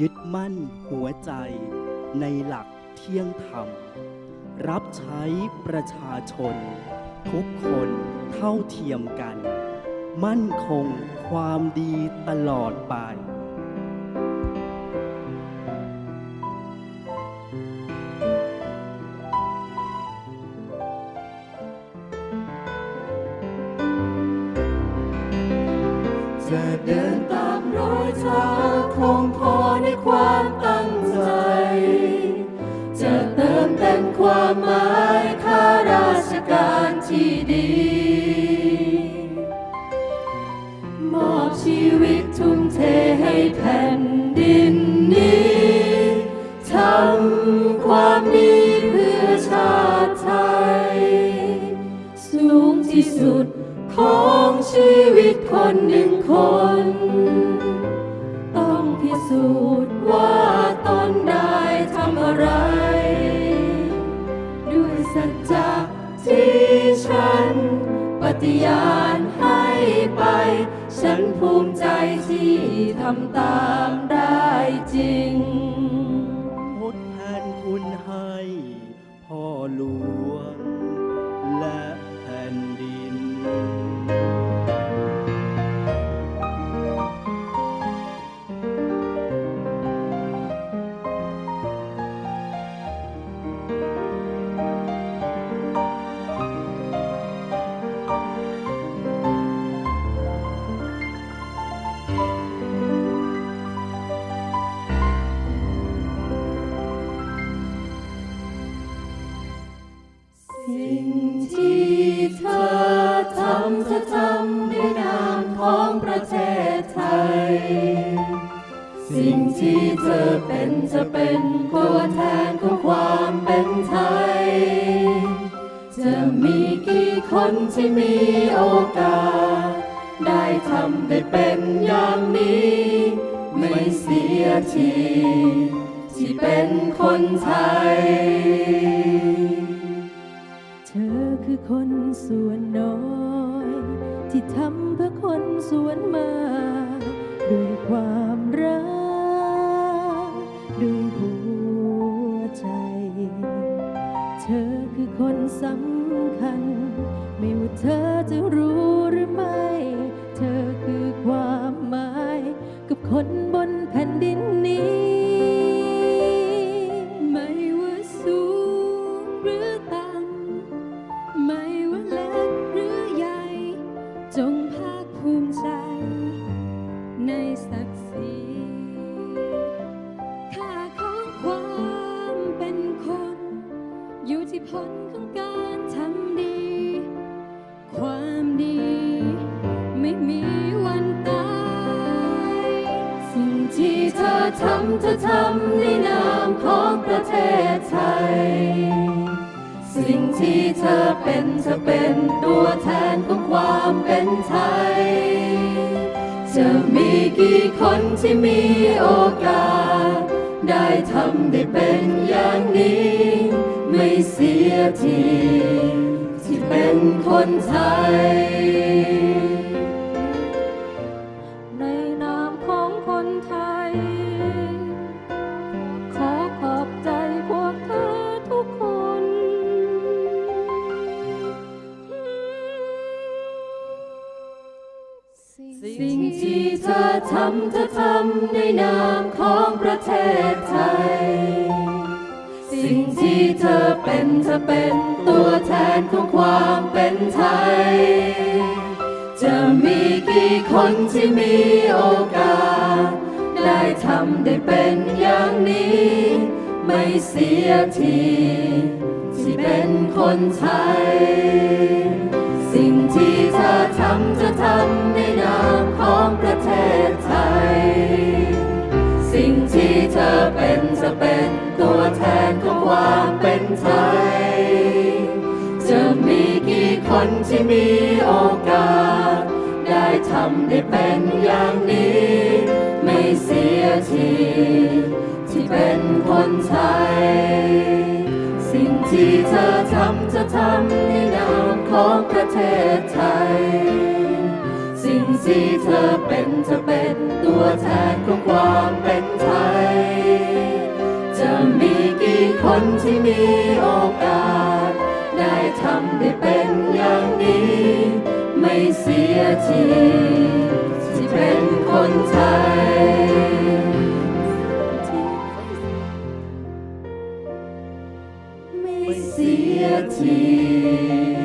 ยึดมั่นหัวใจ ในหลักเที่ยงธรรม รับใช้ประชาชน ทุกคนเท่าเทียมกัน มั่นคงความดีตลอดไปจะเดินตามรอยเท้าคงพอ ความตั้งใจ จะเติมเต็มความหมายข้าราชการที่ดี มอบชีวิตทุ่มเทให้แผ่นดินนี้ทำความดีเพื่อชาติไทย สูงที่สุดของชีวิตคนหนึ่งคน สูจน์ว่าตนได้ทำอะไร ด้วยสัจจะที่ฉัน ปฏิญาณให้ไป ฉันภูมิใจที่ทำตามได้จริง ทดแทนคุณให้พ่อหลวง สิ่งที่เธอทำเธอทำในนามของประเทศไทย สิ่งที่เธอเป็นจะเป็นตัวแทนของความเป็นไทย จะมีกี่คนที่มีโอกาส ได้ทำได้เป็นอย่างนี้ ไม่เสียทีที่เป็นคนไทย คือคนส่วนน้อย ที่ทำเพื่อคนส่วนมากด้วยความรักด้วยหัวใจ เธอคือคนสำคัญ ไม่ว่าเธอจะรู้หรือไม่ เธอคือความหมาย กับคนบนแผ่น ทำเธอทำในนามของประเทศไทย สิ่งที่เธอเป็นเธอเป็นตัวแทนของความเป็นไทย จะมีกี่คนที่มีโอกาส ได้ทำได้เป็นอย่างนี้ ไม่เสียที ที่เป็นคนไทย ที่เธอทำเธอทำในนามของประเทศไทย สิ่งที่เธอเป็นเธอเป็นตัวแทนของความเป็นไทย จะมีกี่คนที่มีโอกาส ได้ทำได้เป็นอย่างนี้ ไม่เสียทีที่เป็นคนไทย สิ่งที่เธอทำจะทำ เทศไทย สิ่งที่เธอเป็นจะเป็นตัวแทนของความเป็นไทย จะมีกี่คนที่มีโอกาส ได้ทำได้เป็นอย่างนี้ ไม่เสียทีที่เป็นคนไทย สิ่งที่เธอทำจะทำในนามของประเทศไทย ที่เธอเป็นจะเป็นตัวแทนของความเป็นไทย จะมีกี่คนที่มีโอกาส ได้ทำได้เป็นอย่างนี้ ไม่เสียทีที่เป็นคนไทยไม่เสียที